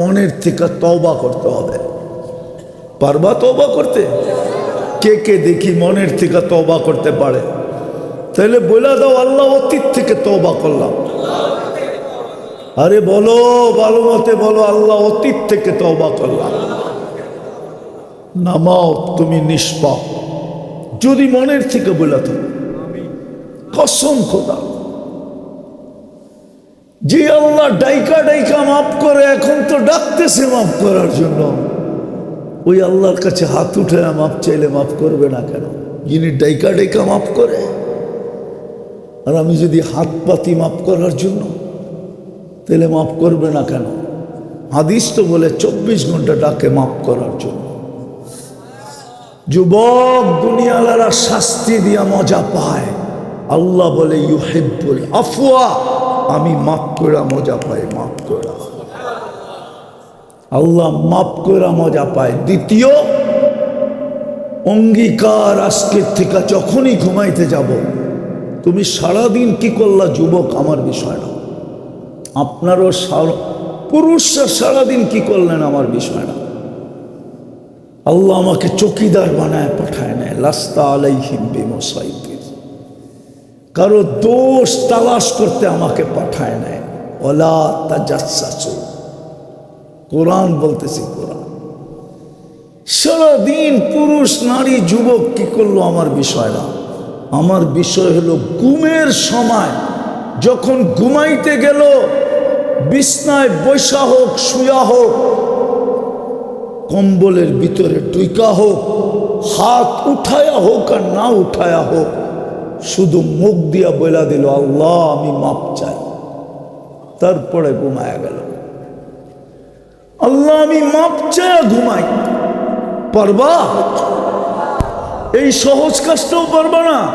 মনের থেকে তওবা করতে হবে। পারবা তওবা করতে? কে কে দেখি মনের থেকে তওবা করতে পারে? তাহলে বলে দাও, আল্লাহ অতীত থেকে তওবা করলাম। আরে বলো, ভালো মতে বলো, আল্লাহ অতীত থেকে তওবা করলাম। নামাও, তুমি নিষ্পাপ। যদি মনের থেকে বলে থাকো। কসম খোদা। যে আল্লাহ ডাইকা ডাইকা মাফ করে, এখন তো ডাকতেছে মাফ করার জন্য। ওই আল্লাহর কাছে হাত উঠে মাফ চাইলে মাফ করবে না কেন? যিনি ডাইকা ডাইকা মাফ করে, আর আমি যদি হাত পাতি মাফ করার জন্য, তাহলে মাফ করবে না কেন? হাদিস তো বলে চব্বিশ ঘণ্টা ডাকে মাফ করার জন্য। যুবক দুনিয়ালারা শাস্তি দিয়া মজা পায়। আল্লাহ বলে ইউ হেব্বুল আফওয়া। আমি মাফ করা মজা পাই, মাফ করা আল্লাহ মাফ করা মজা পায়। দ্বিতীয়, অঙ্গীকার আজকের থেকে যখনই ঘুমাইতে যাব, তুমি সারাদিন কি করলা যুবক? আমার বিষয় না। আপনারও সারা, পুরুষরা সারাদিন কি করলেন? আমার বিষয় না। আল্লাহ আমাকে চকিদার বানায় পাঠায় নেয়। লাস্তা আলাইহিম বিমসাইতির। কারও দোষ তালাশ করতে আমাকে পাঠায় নাই। ওলা তাজাসু কোরআন বলতেছি কোরআন। সারাদিন পুরুষ, নারী, যুবক কি করল আমার বিষয় না আমার বিষয় হলো ঘুমের সময়। যখন ঘুমাইতে গেল, বিছনায় বৈশা হোক, শুয়া হোক, কম্বলের ভিতরে টুইকা হোক, হাত উঠায়া হোক আর না উঠায়া হোক শুধু মুখ দিয়া বইলা দিল, আল্লাহ, আমি মাপ চাই। তারপরে ঘুমায়া গেল। আল্লাহ, আমি মাপ চাই ঘুমাই। পারবা? এই সহজ কাজটাও পারবা না।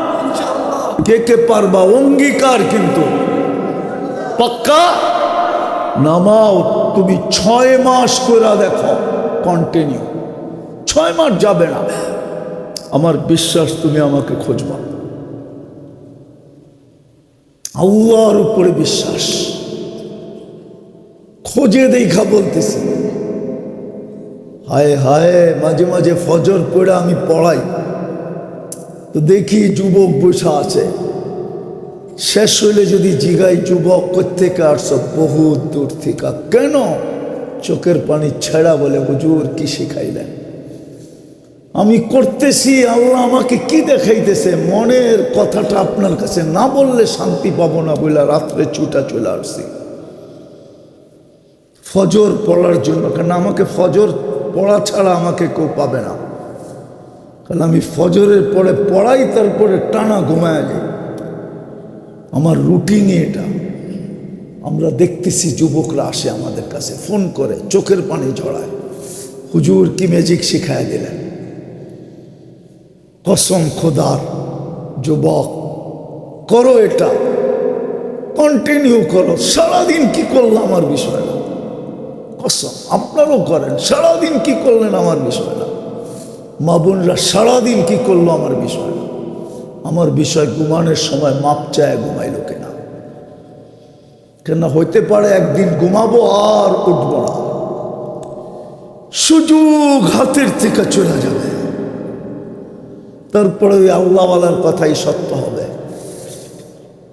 কে কে পারবা? অঙ্গীকার কিন্তু। পাক্কা? নামাও তুমি ছয় মাস করে দেখো কন্টিনিউ ছয় মাস যাবে না। আমার বিশ্বাস, তুমি আমাকে খুঁজবা। আল্লাহর উপরে বিশ্বাস। খোঁজে দেখা বলতেছি। হায় হায়, মাঝে মাঝে ফজর পড়ে আমি পড়াই। তো দেখি যুবক বসা আছে। শেষ হইলে যদি জিগাই, যুবক কোথেকে আসছো? বহুত দূর থেকে। কেন? চোখের পানি ছেড়া বলে, হুজুর, কি শিখাইলেন? আমি করতেছি, আল্লাহ আমাকে কি দেখাইতেছে? মনের কথাটা আপনার কাছে না বললে শান্তি পাবো না বলে রাত্রে ছুটা চলে আসছি। ফজর পড়ার জন্য কেন আমাকে ফজর পড়া ছাড়া আমাকে কেউ পাবে না। কারণ আমি ফজরের পরে পড়াই, তারপরে টানা ঘুমায় যাই। আমার রুটিনে এটা। আমরা দেখতেছি, যুবকরা আসে আমাদের কাছে, ফোন করে, চোখের পানি ঝড়ায় হুজুর কি ম্যাজিক শিখায় দিলেন? কসম খোদার, যুবক, করো এটা। কন্টিনিউ করো। সারাদিন কি করল আমার বিষয় না? কসম, আপনারও করেন। সারাদিন কি করলেন আমার বিষয় না? মা বোনরা সারাদিন কি করল আমার বিষয় না? আমার বিষয় ঘুমানোর সময় মাপ চায় ঘুমাইল কেনা? কেন হইতে পারে একদিন ঘুমাবো আর উঠবো না? সুযোগ হাতের থেকে চলে যাবে। তারপরে ওই আল্লাহওয়ালার কথাই সত্য হবে।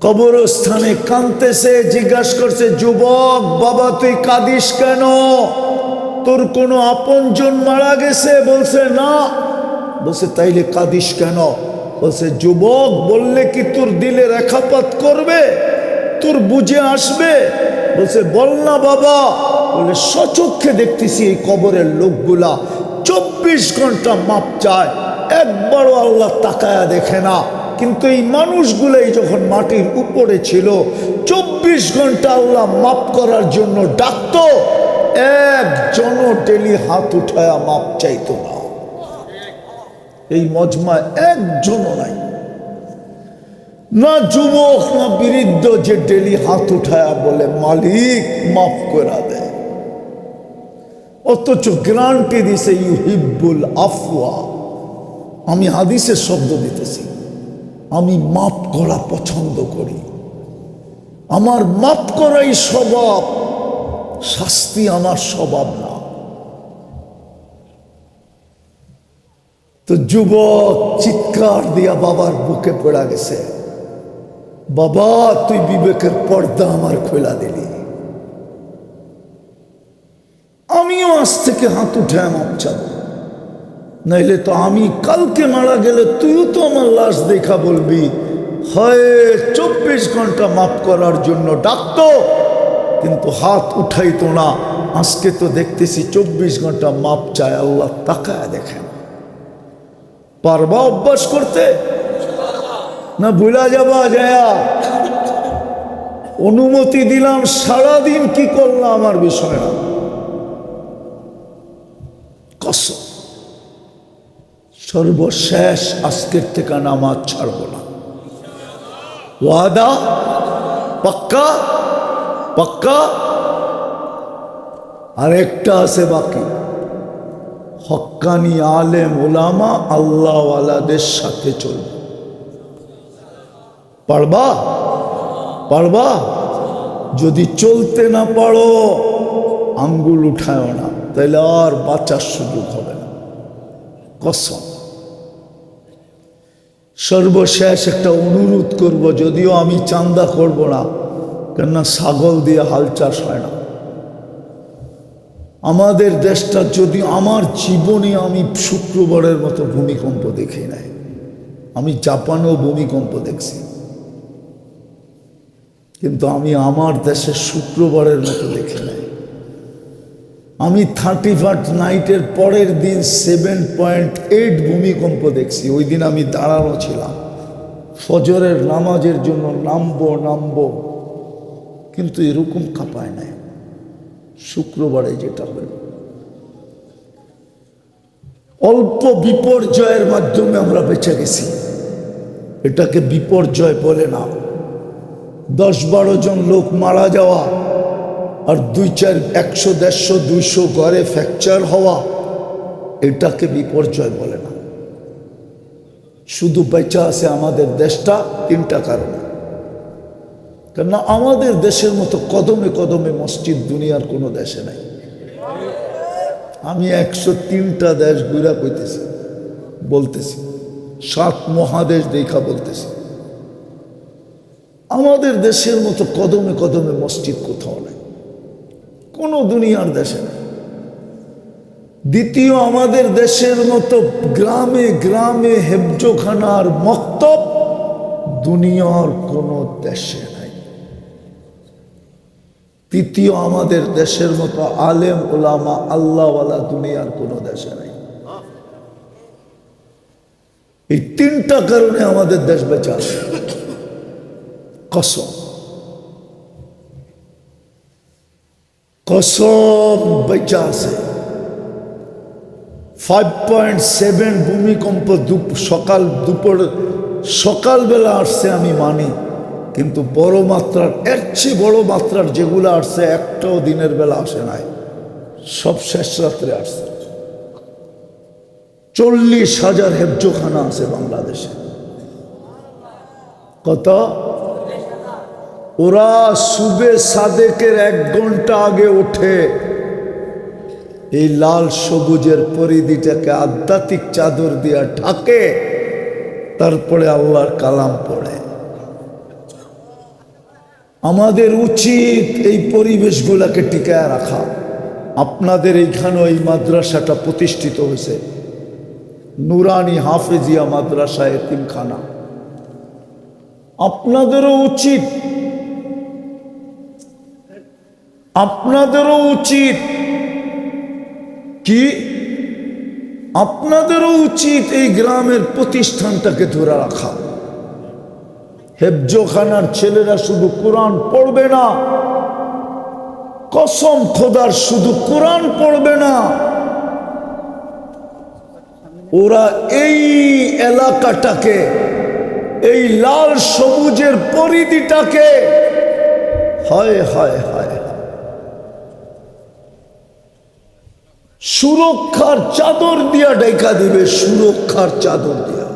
কবরস্থানে কানতেছে জিজ্ঞাসা করছে, যুবক, বাবা, তুই কাঁদিস কেন? তোর কোনো আপনজন মারা গেছে? বলছে, না। বলছে, তাইলে কাঁদিস কেন? বলছে, যুবক, বললে কি তোর দিলে রেখাপাত করবে? তোর বুঝে আসবে? বলছে, বল না, বাবা। বলে, সচক্ষে দেখতেছি এই কবরের লোকগুলা চব্বিশ ঘণ্টা মাপ চায়। একবারও আল্লাহ তাকায়া দেখে না। কিন্তু এই মানুষগুলোই যখন মাটির উপরে ছিল, চব্বিশ ঘণ্টা আল্লাহ মাপ করার জন্য ডাকত একজনও ডেলি হাত উঠায়া মাপ চাইতো না। এই মজমা একজনও নাই। না যুবক, না বৃদ্ধ যে ডেলি হাত উঠায়া বলে, মালিক মাফ করা দেয় অথচ গ্রান্টি দিছে ইউহিব্বুল আফওয়া। আমি হাদিসের শব্দ দিতেছি। আমি মাপ করা পছন্দ করি। আমার মাপ করাই স্বভাব, শাস্তি আমার স্বভাব না। তো যুবক, চিৎকার দিয়া বাবার বুকে পড়া গেছে। বাবা, তুই বিবেকের পর্দা আমার খোলা দিলি। আমিও আজ থেকে হাত উঠে মাপ চাব। নাইলে তো আমি কালকে মারা গেলে তুইও তো আমার লাশ দেখা বলবি। হয় চব্বিশ ঘণ্টা মাফ করার জন্য ডাকতো, কিন্তু হাত উঠাইতো না। আজকে তো দেখতেছি চব্বিশ ঘণ্টা মাপ চায় আল্লাহ, তাকায় দেখেন। পারবা অভ্যাস করতে? না ভুলা যাবা যায়া অনুমতি দিলাম, সারাদিন কি করলাম আমার বিষয় না। কসম। সর্বশেষ আজকের থেকে নামাজ ছাড়ব না। ওয়াদা? পাক্কা? পাক্কা? আর একটা আছে বাকি। হক্কানি আলেম ওলামা আল্লাহওয়ালাদের সাথে চলবে। পারবা? পারবা? যদি চলতে না পারো, আঙ্গুল উঠায় না। তাহলে আর বাঁচার সুযোগ হবে না। কসম। সর্বশেষ একটা অনুরোধ করব, যদিও আমি চান্দা করব না, কেননা ছাগল দিয়ে হাল চাষ হয় না। আমাদের দেশটা যদি আমার জীবনে আমি শুক্রবারের মতো ভূমিকম্প দেখি নাই, আমি জাপানেও ভূমিকম্প দেখছি। কিন্তু আমি আমার দেশের শুক্রবারের মতো দেখি নাই। আমি থার্টি ফার্স্ট নাইটের পরের দিন সেভেন পয়েন্ট এইট ভূমিকম্প দেখছি। ওই দিন আমি দাঁড়ানো ছিলাম। ফজরের নামাজের জন্য নামবো নামবো। কিন্তু এরকম কাঁপায় নাই। শুক্রবারে যেটা হলো। অল্প বিপর্যয়ের মাধ্যমে আমরা বেঁচে গেছি। এটাকে বিপর্যয় বলে না দশ বারো জন লোক মারা যাওয়া আর দুই চার একশো, দেড়শো, দুইশো ঘরে ফ্র্যাকচার হওয়া, এটাকে বিপর্যয় বলে না। শুধু বেচা আছে আমাদের দেশটা, তিনটা কারণে। কেননা আমাদের দেশের মতো কদমে কদমে মসজিদ দুনিয়ার কোনো দেশে নাই। আমি একশো তিনটা দেশ ঘুরা কইতেছি বলতেছি, সাত মহাদেশ দেখা বলতেছি। আমাদের দেশের মতো কদমে কদমে মসজিদ কোথাও নেই। কোনো দুনিয়ার দেশে নেই দ্বিতীয় আমাদের দেশের মতো গ্রামে গ্রামে হেফজোখানার মক্তব দুনিয়ার কোনো দেশে নাই। তৃতীয় আমাদের দেশের মতো আলেম ওলামা আল্লাহওয়ালা দুনিয়ার কোনো দেশে নাই। এই তিনটা কারণে আমাদের দেশ বেঁচে আছে। কসম। কসম বেঁচে আছে। ফাইভ পয়েন্ট সেভেন ভূমিকম্প সকাল দুপুর, সকালবেলা আসছে আমি মানি, কিন্তু বড় মাত্রার, এর চেয়ে বড় মাত্রার যেগুলো আসছে, একটাও দিনের বেলা আসে নাই। সব শেষ রাত্রে আসছে। চল্লিশ হাজার হেফজোখানা আছে বাংলাদেশে। কত? ওরা সুবে সাদেকের এক ঘণ্টা আগে ওঠে। এই লাল সবুজের পরিধিটাকে আধ্যাত্মিক চাদর দিয়া ঢাকে, তারপরে আল্লাহর কালাম পড়ে। আমাদের উচিত এই পরিবেশগুলোকে টিকায় রাখা। আপনাদের এইখানেও এই মাদ্রাসাটা প্রতিষ্ঠিত হয়েছে। নুরানি হাফেজিয়া মাদ্রাসা এতিমখানা আপনাদেরও উচিত আপনাদেরও উচিত কি? আপনাদেরও উচিত এই গ্রামের প্রতিষ্ঠানটাকে ধরে রাখা। হেফজোখানার ছেলেরা শুধু কোরআন পড়বে না। কসম খোদার, শুধু কোরআন পড়বে না। ওরা এই এলাকাটাকে, এই লাল সবুজের পরিধিটাকে, হয় হয় হয়। সুরক্ষার চাদর দিয়া ডেকা দিবে সুরক্ষার চাদর দিয়া।